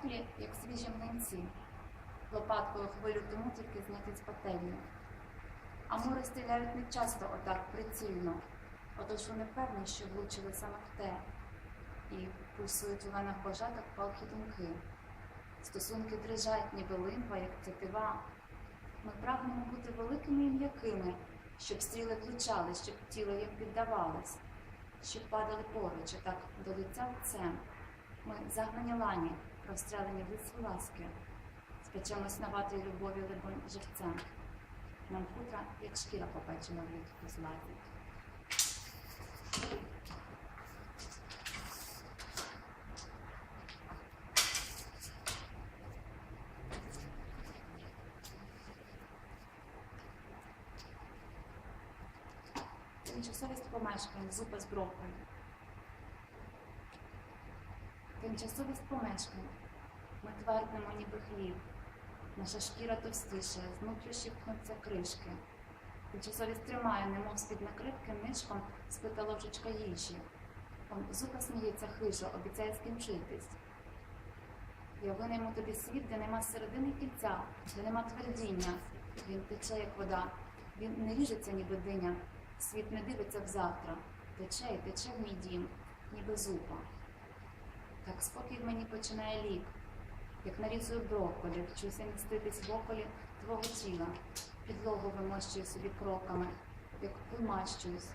теплі, як свіжі млинці, лопаткою хвилю тому тільки зняти з пательні. А мури стріляють не часто отак прицільно, отож вони певні, що влучили саме в те, і пульсують у венах пожаток палки думки. Стосунки дрижать, ніби лимба, як тетива. Ми прагнемо бути великими і м'якими, щоб стріли влучали, щоб тіло їм піддавалось, щоб падали поруч, а так до лиця лицем. Ми загнані лані, розстрелені в лиці ласки, спечемось на любові либонь живцем. Нам хутра, як шкіра попечена влітку злазить. Тимчасовість помешкань, зупа з брокою. Тимчасовість помешкань. Ми тверднемо, ніби хліб. Наша шкіра товстіша, знутрі щипнуться кришки. Тимчасовість тримає, немов з-під нишком спита ложечка їжі. Зуба сміється хижо, обіцяє скінчитись. Я винайму тобі світ, де нема середини кільця, де нема твердіння. Він тече, як вода, він не ріжеться, ніби диня. Світ не дивиться в завтра, тече і тече в мій дім, ніби зупа. Так спокій мені починає лік, як нарізую брокколі, вчуся міститись в околі твого тіла, підлогу вимощую собі кроками, як вимащуюсь,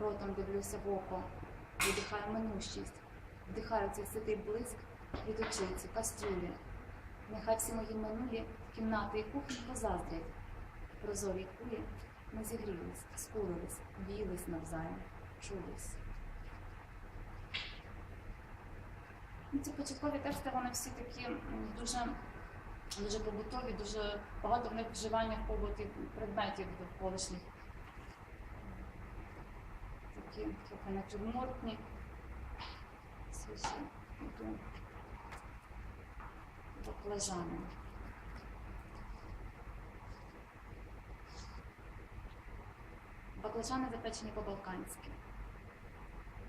ротом дивлюся в око, видихаю минущість, вдихаю цей ситий блиск від очиці, кастрюлі. Нехай всі мої минулі кімнати і кухні позаздрять. Прозорі кулі ми зігрілись, скулились, віялись навзаєм, чулись. Ну, Ці початкові тексти, вони всі такі дуже, дуже побутові, дуже багато в них вживання в побуті предметів довколишніх. Такі трохи натюрмортні, баклажани. Баклажани запечені по-балканськи.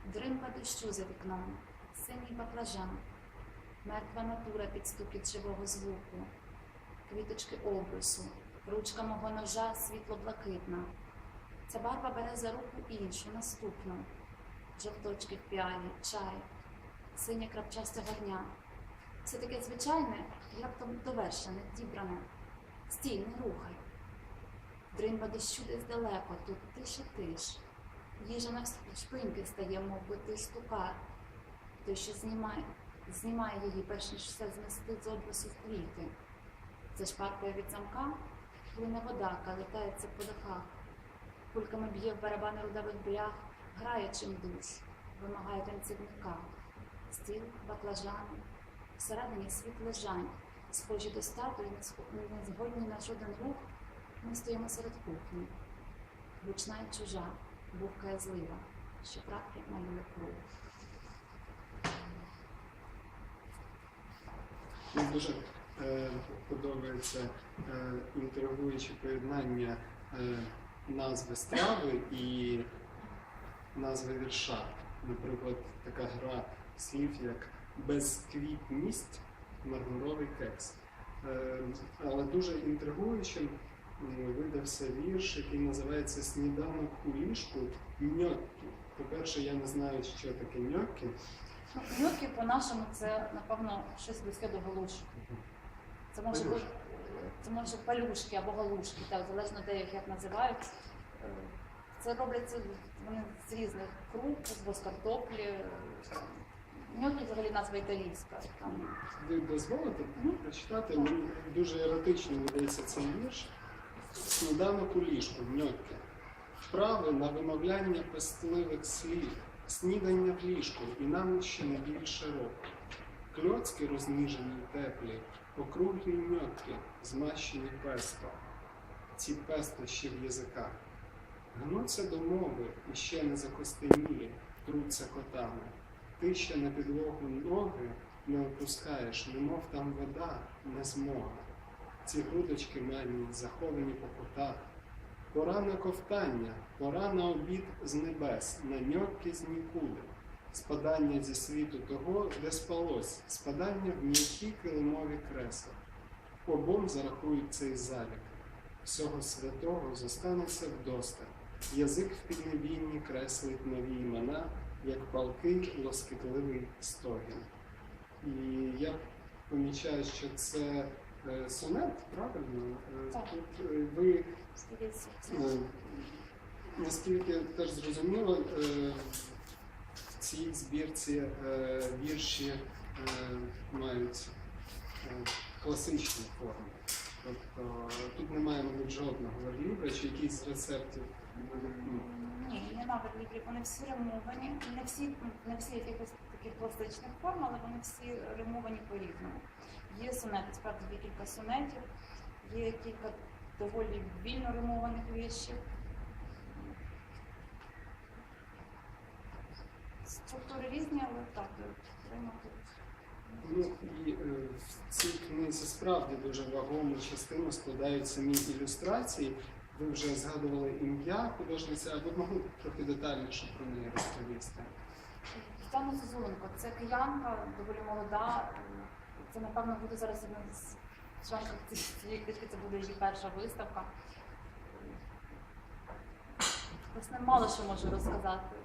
Дримба дощу за вікном, синій баклажан, мертва натура під стукіт живого звуку, квіточки обрису, ручка мого ножа світло-блакитна. Ця барва бере за руку іншу, наступну. Жовточки в піалі, чай, синє крапчасте горня. Все таке звичайне раптом довершене, дібране. Стій, не рухай. Дримба дощу десь далеко, тут тиша тиш. Їжа на шпиньки стає, мов би ти стукар. Той, що знімає, знімає її, перш ніж все змістить з обрису в квіти. За шпаркою від замка плине вода, калитається по дахах. Кульками б'є в барабани рудавих блях, грає чим душ, вимагає танцівника. Стіл, баклажани, всередині світ лежань, схожі до статуї, не згодні на жоден рух. Ми стоїмо серед кухні. Гучна і чужа, бухкає злива, що краплі малює кров. Мені дуже е, подобається е, інтригуюче поєднання е, назви страви і назви вірша. Наприклад, така гра слів, як безквітність, мармуровий кекс. Е, але дуже інтригуючим видався вірш, який називається Сніданок у ліжку ньоккі. По-перше, я не знаю, що таке ньоккі. Ну, по-нашому це, напевно, щось близьке до галушок. Це може бути це може палюшки або галушки, так, залежно де їх як називають. Це робляться вони з різних круп, з картоплі. Ньокі взагалі назва італійська. Дозволите прочитати? Мені дуже еротично видається цей вірш. Сніданок у ліжку, ньокке. Вправи на вимовляння пестливих слів, снідання в ліжку і нам ще не більше року. Кльоцки розніжені й теплі, округлі ньокки, змащені песто. Ці песто ще в язиках. Гнуться до мови і ще не закостенілі, труться котами. Ти ще на підлогу ноги не опускаєш, немов там вода, не змога. Ці грудочки мені заховані по кутах. Пора на ковтання, пора на обід з небес, на ньокки з нікуди. спадання зі світу того, де спалось, спадання в м'які килимові кресла. Обом зарахують цей залік. Всього святого зостанеться вдоста. Язик в піднебінні креслить нові імена, як палкий лоскітливий стогін. І я помічаю, що це сонет, правильно? Е, Так. Тут е, ви Е, Наскільки я теж зрозуміло, е, в цій збірці е, вірші е, мають е, класичні форми. Тобто тут немає, мабуть, жодного верлібра чи якийсь з рецептів. Ні, не навіть вони всі римовані. Не всі, не всі якихось таких класичних форм, але вони всі римовані по-різному. Є сонети, справді є кілька сонетів, є кілька доволі вільно римованих віршів. Структури різні, але так, Рима тут. Ну і е, в цій книзі справді дуже вагому частину складають самі ілюстрації. Ви вже згадували ім'я художниця, а ви могли трохи детальніше про неї розповісти. Тетяна Зозуленко, це киянка, доволі молода. Це, напевно, буде зараз одна з членів ці- цієї книжки, це буде її перша виставка. Власне, мало що можу розказати.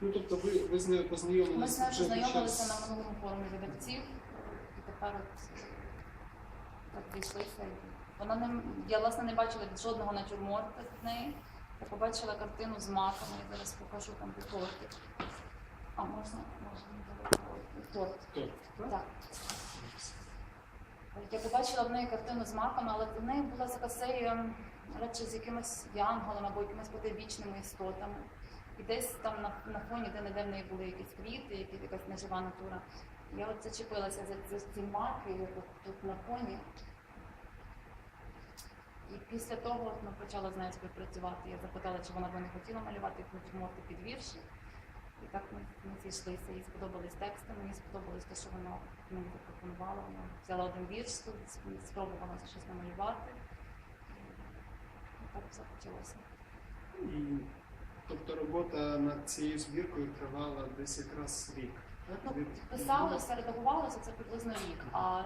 Ну тобто ви, ви з нею Ми з нею вже познайомилися на минулому форумі видавців, і тепер от так дійшлися. Вона не я власне не бачила жодного натюрморта з неї. Я побачила картину з маками, я зараз покажу там тортик. А можна, можна так? Я побачила в неї картину з маками, але в неї була така серія радше з якимись янголами або якимись потойбічними істотами. І десь там на, на фоні, де не де в неї були якісь квіти, якісь, якась нежива натура. Я от зачепилася за, за ці маки, як от тут на фоні. І після того ми почали з нею співпрацювати. Я запитала, чи вона би не хотіла малювати натюрморти під вірші. І так ми, ми зійшлися. Їй сподобались тексти, мені сподобалось те, що вона мені запропонувала. Вона взяла один вірш, тут, спробувала щось намалювати. І так все почалося. І, тобто робота над цією збіркою тривала десь якраз рік. Ну, писалося, редагувалося це приблизно рік. А е,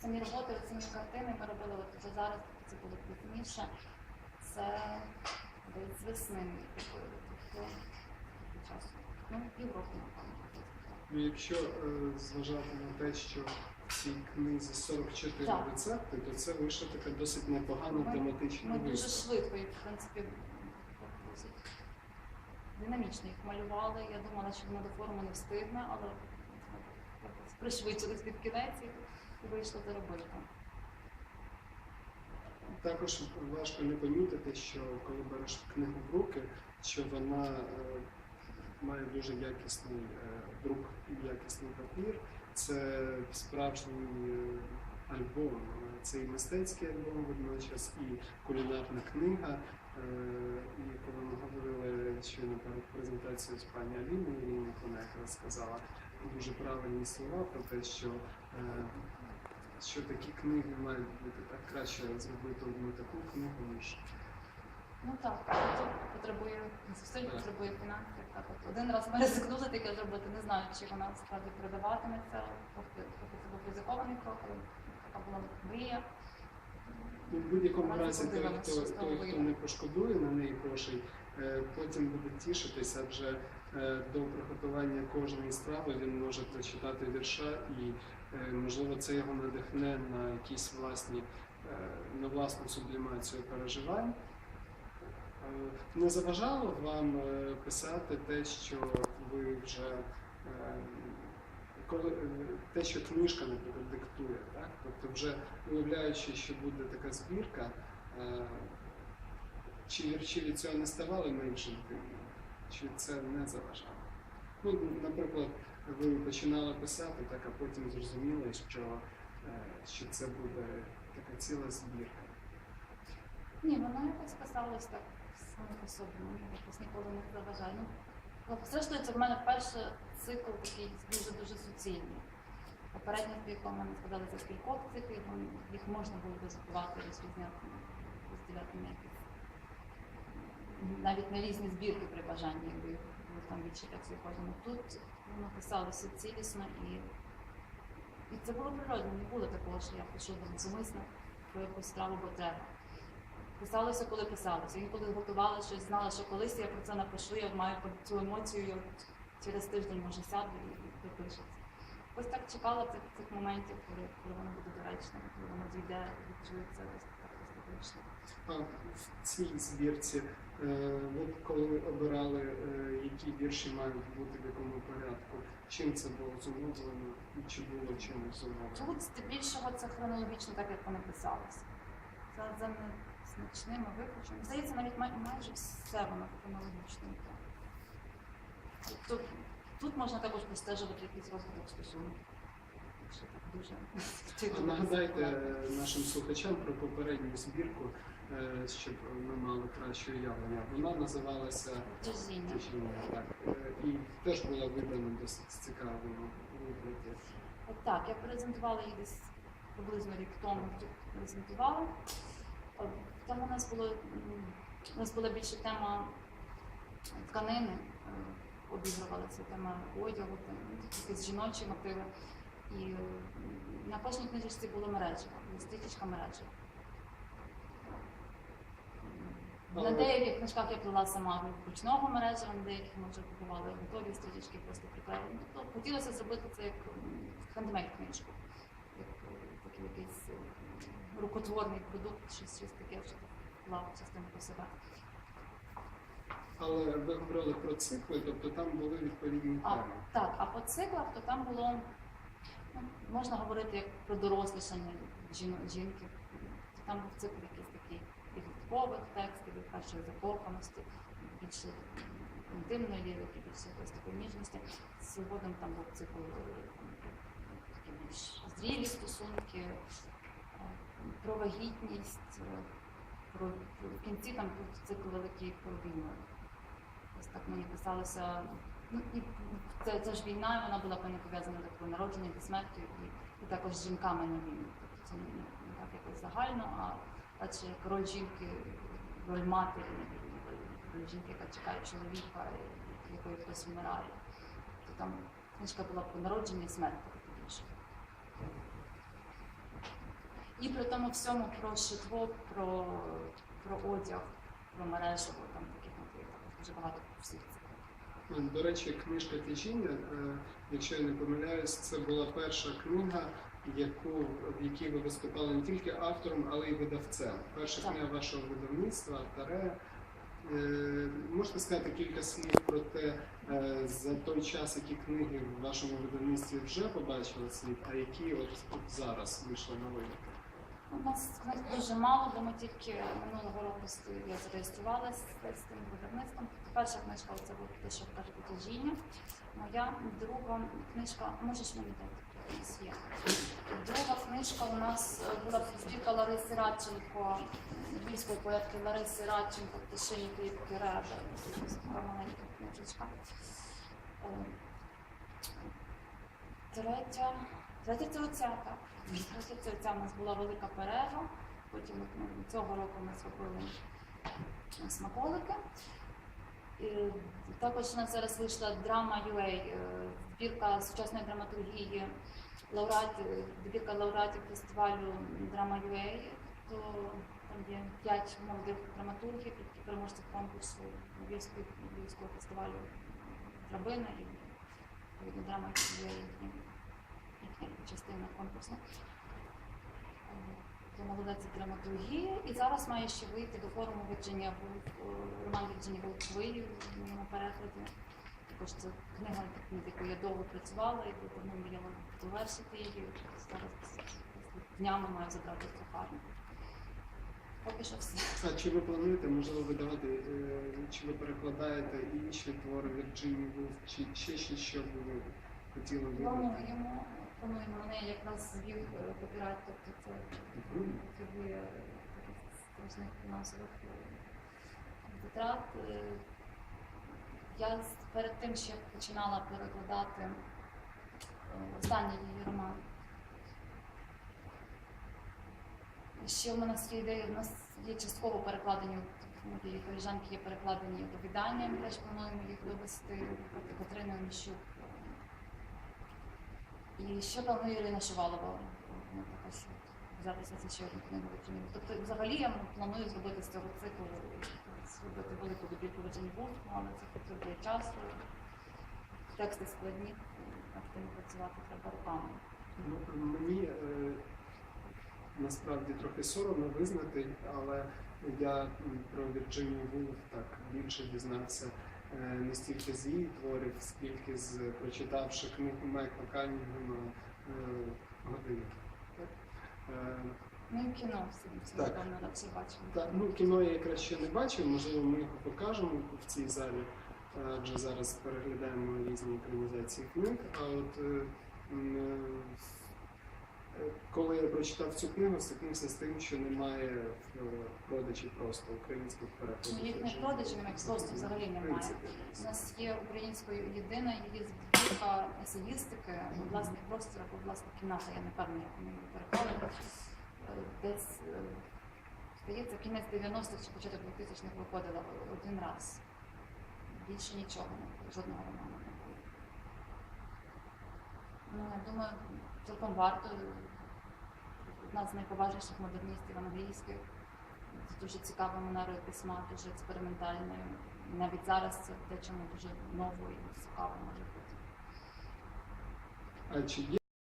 самі роботи, самі картини ми робили от вже зараз, це було пізніше. Це десь з весни. Тобто часу. Ну, півроку, напевно. Ну, якщо е, зважати на те, що в цій книзі 44 Так. рецепти, то це вийшла така досить непогана Ми- тематична Ми дуже виставка. швидко їх, в принципі, досить динамічно їх малювали. Я думала, що воно до форуму не встигне, але якось пришвидшились під кінець і і вийшло це робити. Також важко не помітити, що коли береш книгу в руки, що вона е, має дуже якісний е, друк і якісний папір. Це справжній е, альбом. Е, Це і мистецький альбом водночас, і кулінарна книга. І коли ми говорили щойно перед презентацією з пані Аліною, і вона якраз сказала дуже правильні слова про те, що що такі книги мають бути так краще зробити одну таку книгу, ніж Ну так, потребує зусиль, потребує фінансів. Так от один раз ми ризикнули таке зробити, не знаю, чи вона справді передаватиметься, поки поки це був ризикований крок, але така була мрія. Ну, в будь-якому разі той, хто, той, хто не пошкодує на неї грошей, е, потім буде тішитися, адже е, до приготування кожної страви він може прочитати вірша і е, можливо це його надихне на якісь власні на власну сублімацію переживань. Е, Не заважало вам е, писати те, що ви вже е, коли те, що книжка, наприклад, диктує, так? Тобто вже уявляючи, що буде така збірка, чи вірші від цього не ставали менш інтимними, чи це не заважало? Ну, наприклад, ви починали писати, так, а потім зрозуміли, що, що це буде така ціла збірка. Ні, воно якось писалось так само по собі, якось ніколи не заважає. Ну, ну, зрештою, це в мене перший цикл такий дуже-дуже суцільний. Попередня збірка в мене складалася з кількох циклів, їх можна було розбивати, розрізняти, розділяти на якісь навіть на різні збірки при бажанні, якби були там більше текстів кожному. Тут воно писалося цілісно і, і це було природно, не було такого, що я пишу там зумисно про якусь страву, бо треба. Писалося, коли писалося. Інколи готувала щось, знала, що колись я про це напишу, я маю цю емоцію, я через тиждень може сяду і допишу. Ось так чекала цих, цих моментів, коли, коли воно буде доречне, коли воно дійде, відчується ось так естетично. А в цій збірці е, ви коли обирали, е, які вірші мають бути в якому порядку, чим це було зумовлено і чи було чимось зумовлено? Тут здебільшого це хронологічно, так як вони писалися. За, за незначними виключеннями. Здається, навіть май, майже все воно хронологічно йде. Тобто тут можна також простежувати якийсь розвиток стосунків. Дуже Нагадайте е, нашим слухачам про попередню збірку, е, щоб ми мали краще уявлення. Вона називалася. Так, е, і теж була видана досить цікавому вигляді. Так, я презентувала її десь приблизно рік тому презентувала. Там у нас було у нас була більше тема тканини, е, обігрувалася тема одягу, якісь жіночі мотиви. І е, на кожній книжечці було мережево, стрічечка мережева. На деяких книжках я плела сама ручного мережева, на деяких ми вже купували готові стрічечки, просто приклеїли. Ну, Тобто хотілося зробити це як хендмейд книжку, як е, такий якийсь рукотворний продукт, щось, щось таке, що вклав частину по себе. Але ви говорили про цикли, тобто там були відповідні А, теми. так, а по циклах, то там було, ну, можна говорити як про дорослішання жіно- жінки. То там був цикл якийсь такий підліткових текстів, першої закоханості, більше інтимної лірики, більше якоїсь такої ніжності. Згодом там був цикл е, такі більш зрілі стосунки, про вагітність, е, про, про в кінці там цикл великий про війну. Ось так мені писалося. Ну, і це, це ж війна, вона була певно пов'язана про народження та смертю і, і також з жінками на війні. Тобто це не, не- так якось загально, а радше як роль жінки, роль матері, роль- роль жінки, яка чекає чоловіка, якої хтось вмирає. То там книжка була про народження і смерть більше. І при тому всьому про шитво, про, про одяг, про мережево, там таких мотивів дуже багато всіх циклів. До речі, книжка Тяжіння, е, якщо я не помиляюсь, це була перша книга, яку, в якій ви виступали не тільки автором, але й видавцем. Перша Так. книга вашого видавництва Таре. Е, Можете сказати кілька слів про те, е, за той час, які книги в вашому видавництві вже побачили світ, а які от, от зараз вийшли на вигляд? У нас дуже мало, бо ми тільки минулого року я зареєструвалася з тим видавництвом. Перша книжка це була що каже. Моя друга книжка, можеш мені дати? Є. Друга книжка у нас була збірка Лариси Радченко, львівської поетки Лариси Радченко, Пташині Квітки Реби. Маленька книжечка. Е, Третя, це оця, так. Це у нас була велика перерва. Потім от, ну, цього року ми зробили смаколики. І також у нас зараз вийшла драма UA, е, збірка сучасної драматургії, лауреатів, збірка лауреатів фестивалю Драма UA. То там є п'ять молодих драматургів, які переможці конкурсу Львівського фестивалю Драбина і відповідно драма UA частина конкурсу. Е, То молодець драматургії. І зараз має ще вийти до форуму Вірджинія Вулф, е, роман Вірджинія Вулф «Хвилі» в перекладі. Також це книга, над якою я довго працювала і давно мріяла довершити її. Зараз днями маю забрати в друкарню. Поки що все. А чи ви плануєте, можливо, видавати, е, чи ви перекладаєте інші твори Вірджинії Вулф, чи ще щось, що б ви хотіли видати? Плануємо, мене якраз звів е, копірайт, тобто це потребує страшних фінансових е, витрат. Е, Я перед тим ще починала перекладати останній її роман. Ще в нас є ідея, в нас є частково перекладені Моєї коліжанки є перекладені оповідання, теж плануємо їх довести проти Катерини Онищук. І ще планує Ірина Шувалова. Також взятися за ще одну книгу Вірджині Тобто, взагалі я планую зробити з цього циклу, зробити велику добірку Вулф, але це потребує часу. Тексти складні, активно працювати треба руками. Ну, мені е, насправді трохи соромно визнати, але я про Вірджинію Вулф так більше дізнався не стільки з її творів, скільки з прочитавши книгу Майкла Канінгема е, години. Е, Ну кіно всі, всі Так. напевно, радше бачимо. Так, ну кіно я якраз ще не бачив, можливо, ми його покажемо в цій залі. е, Адже зараз переглядаємо різні екранізації книг. А от е, е, коли я прочитав цю книгу, стикнувся з тим, що немає в продажі просто українських перекладів. Ну, їх не продажі, немає, просто взагалі немає. У нас є українською єдина її збірка есеїстики, власний простір або власна кімната, я не певна, як вони її перекладали. Е, Десь, е, здається, кінець 90-х чи початок 2000-х виходила один раз. Більше нічого, жодного роману не було. Ну, я думаю, цілком варто. Одна з найповажніших модерністів англійських з дуже цікавою манерою письма, дуже експериментальною. Навіть зараз це те, чому дуже новою і цікаво може бути.